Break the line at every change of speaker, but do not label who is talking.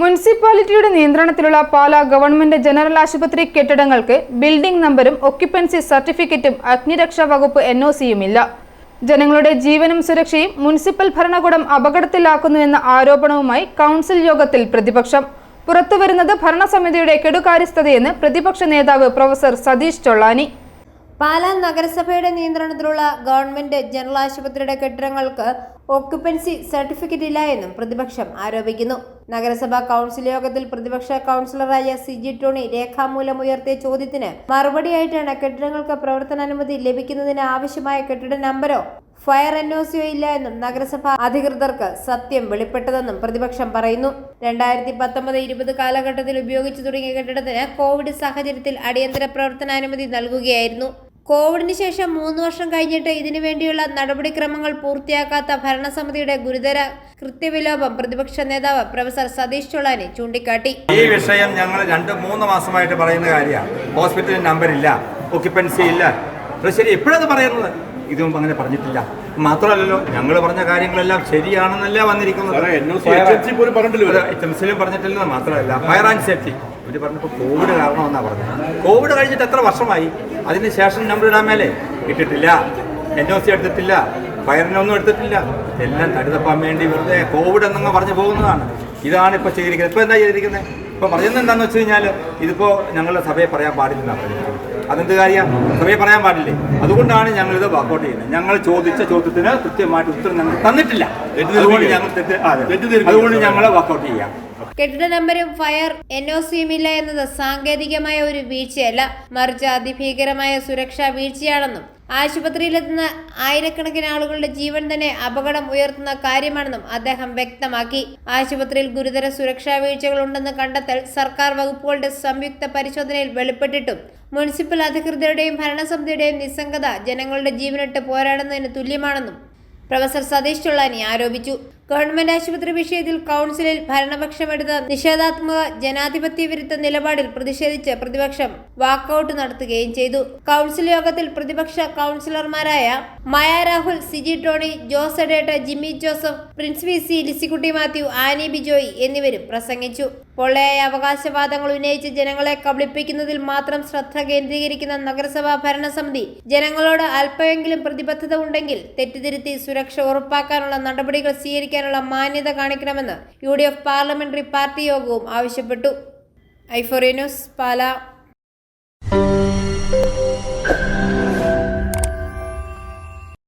മുനിസിപ്പാലിറ്റിയുടെ നിയന്ത്രണത്തിലുള്ള Pala government general ആശുപത്രി കെട്ടിടങ്ങൾക്ക് ബിൽഡിംഗ് നമ്പറും ഒക്യുപ്പൻസി സർട്ടിഫിക്കറ്റും അഗ്നിരക്ഷാ വകുപ്പ് എൻ ഒ സിയുമില്ല ജനങ്ങളുടെ ജീവനും സുരക്ഷയും മുനിസിപ്പൽ ഭരണകൂടം അപകടത്തിലാക്കുന്നുവെന്ന ആരോപണവുമായി കൗൺസിൽ യോഗത്തിൽ പ്രതിപക്ഷം. പുറത്തുവരുന്നത് ഭരണസമിതിയുടെ കെടുകാര്യസ്ഥതയെന്ന് പ്രതിപക്ഷ നേതാവ് പ്രൊഫസർ സതീഷ് ചൊള്ളാനി.
പാലാ നഗരസഭയുടെ നിയന്ത്രണത്തിലുള്ള ഗവൺമെന്റ് ജനറൽ ആശുപത്രിയുടെ കെട്ടിടങ്ങൾക്ക് ഓക്യുപ്പൻസി സർട്ടിഫിക്കറ്റ് ഇല്ല എന്നും പ്രതിപക്ഷം ആരോപിക്കുന്നു. നഗരസഭാ കൗൺസിൽ യോഗത്തിൽ പ്രതിപക്ഷ കൗൺസിലറായ സി ജി ടോണി രേഖാമൂലം ഉയർത്തിയ ചോദ്യത്തിന് മറുപടിയായിട്ടാണ് കെട്ടിടങ്ങൾക്ക് പ്രവർത്തനാനുമതി ലഭിക്കുന്നതിന് ആവശ്യമായ കെട്ടിട നമ്പരോ ഫയർ എൻഒസിയോ ഇല്ല എന്നും നഗരസഭാ അധികൃതർക്ക് സത്യം വെളിപ്പെട്ടതെന്നും പ്രതിപക്ഷം പറയുന്നു. രണ്ടായിരത്തി പത്തൊമ്പത് ഇരുപത് കാലഘട്ടത്തിൽ ഉപയോഗിച്ചു തുടങ്ങിയ കെട്ടിടത്തിന് കോവിഡ് സാഹചര്യത്തിൽ അടിയന്തര പ്രവർത്തനാനുമതി നൽകുകയായിരുന്നു. കോവിഡിന് ശേഷം മൂന്ന് വർഷം കഴിഞ്ഞിട്ട് ഇതിനു വേണ്ടിയുള്ള നടപടിക്രമങ്ങൾ പൂർത്തിയാക്കാത്ത ഭരണസമിതിയുടെ ഗുരുതര കൃത്യവിലോപം പ്രതിപക്ഷ നേതാവ് പ്രൊഫസർ സതീഷ് ചൊളാനി ചൂണ്ടിക്കാട്ടി.
ഈ വിഷയം ഞങ്ങൾ രണ്ട് മൂന്ന് മാസമായിട്ട് പറയുന്ന കാര്യമാണ്. ഹോസ്പിറ്റലിൽ നമ്പർ ഇല്ല ഒക്യുപ്പൻസി ഇല്ല. ശരി എപ്പോഴത് പറയുന്നത്. ഇതും അങ്ങനെ പറഞ്ഞിട്ടില്ല. മാത്രമല്ലല്ലോ ഞങ്ങൾ പറഞ്ഞ കാര്യങ്ങളെല്ലാം ശരിയാണെന്നല്ല വന്നിരിക്കുന്നത്. എച്ചംസിലും പറഞ്ഞിട്ടില്ല. മാത്രമല്ല ഫയർ ആൻഡ് സേഫ്റ്റി ഇവർ പറഞ്ഞപ്പോൾ കോവിഡ് കാരണമെന്നാണ് പറഞ്ഞത്. കോവിഡ് കഴിഞ്ഞിട്ട് എത്ര വർഷമായി? അതിന് ശേഷം നമ്പർ ഇടാൻ മേലെ ഇട്ടിട്ടില്ല. എൻ ഒ സി എടുത്തിട്ടില്ല. ഫയറിനൊന്നും എടുത്തിട്ടില്ല. എല്ലാം തടുതപ്പാൻ വേണ്ടി വെറുതെ കോവിഡ് എന്നങ്ങ് പറഞ്ഞു പോകുന്നതാണ്. ഇതാണ് ഇപ്പോൾ ചെയ്തിരിക്കുന്നത്. ഇപ്പോൾ എന്താ ചെയ്തിരിക്കുന്നത്? ഇപ്പോൾ പറയുന്നത് എന്താണെന്ന് വെച്ച് കഴിഞ്ഞാൽ ഇതിപ്പോൾ ഞങ്ങളുടെ സഭയെ പറയാൻ പാടില്ലെന്നാണ് പറഞ്ഞിരിക്കുന്നത് അതെന്ത് കാര്യം? സഭയെ പറയാൻ പാടില്ലേ? അതുകൊണ്ടാണ് ഞങ്ങൾ ഞങ്ങളിത് വർക്കൗട്ട് ചെയ്യുന്നത്. ഞങ്ങൾ ചോദിച്ച ചോദ്യത്തിന് കൃത്യമായിട്ട് ഉത്തരം ഞങ്ങൾ തന്നിട്ടില്ല. അതുകൊണ്ട് ഞങ്ങൾ. അതുകൊണ്ട് ഞങ്ങൾ വർക്കൗട്ട് ചെയ്യാം.
കെട്ടിട നമ്പരും ഫയർ എൻ ഒ സിയും ഇല്ല എന്നത് സാങ്കേതികമായ ഒരു വീഴ്ചയല്ല മറിച്ച് അതിഭീകരമായ സുരക്ഷാ വീഴ്ചയാണെന്നും ആശുപത്രിയിലെത്തുന്ന ആയിരക്കണക്കിന് ആളുകളുടെ ജീവൻ തന്നെ അപകടം ഉയർത്തുന്ന കാര്യമാണെന്നും അദ്ദേഹം വ്യക്തമാക്കി. ആശുപത്രിയിൽ ഗുരുതര സുരക്ഷാ വീഴ്ചകൾ ഉണ്ടെന്ന് കണ്ടെത്തൽ സർക്കാർ വകുപ്പുകളുടെ സംയുക്ത പരിശോധനയിൽ വെളിപ്പെട്ടിട്ടും മുനിസിപ്പൽ അധികൃതരുടെയും ഭരണസമിതിയുടെയും നിസ്സംഗത ജനങ്ങളുടെ ജീവനിട്ട് പോരാടുന്നതിന് തുല്യമാണെന്നും പ്രൊഫസർ സതീഷ് ചൊള്ളാനി ആരോപിച്ചു. ഗവൺമെന്റ് ആശുപത്രി വിഷയത്തിൽ കൗൺസിലിൽ ഭരണപക്ഷമെടുത്ത നിഷേധാത്മക ജനാധിപത്യ വിരുദ്ധ നിലപാടിൽ പ്രതിഷേധിച്ച് പ്രതിപക്ഷം വാക്കൌട്ട് നടത്തുകയും ചെയ്തു. കൗൺസിൽ യോഗത്തിൽ പ്രതിപക്ഷ കൗൺസിലർമാരായ Maya Rahul Siji Tony Jose എഡേട്ട Jimmy Joseph Prince V C Lizykutty Mathew Annie Bijoy എന്നിവരും പ്രസംഗിച്ചു. പൊള്ളയായ അവകാശവാദങ്ങൾ ഉന്നയിച്ച് ജനങ്ങളെ കബളിപ്പിക്കുന്നതിൽ മാത്രം ശ്രദ്ധ കേന്ദ്രീകരിക്കുന്ന നഗരസഭാ ഭരണസമിതി ജനങ്ങളോട് അല്പമെങ്കിലും പ്രതിബദ്ധത ഉണ്ടെങ്കിൽ തെറ്റിതിരുത്തി സുരക്ഷ ഉറപ്പാക്കാനുള്ള നടപടികൾ പ്രവേശിക്കാനുള്ള മാന്യത കാണിക്കണമെന്ന് U D F parliamentary party യോഗവും ആവശ്യപ്പെട്ടു. ഐഫോറി ന്യൂസ് പാല.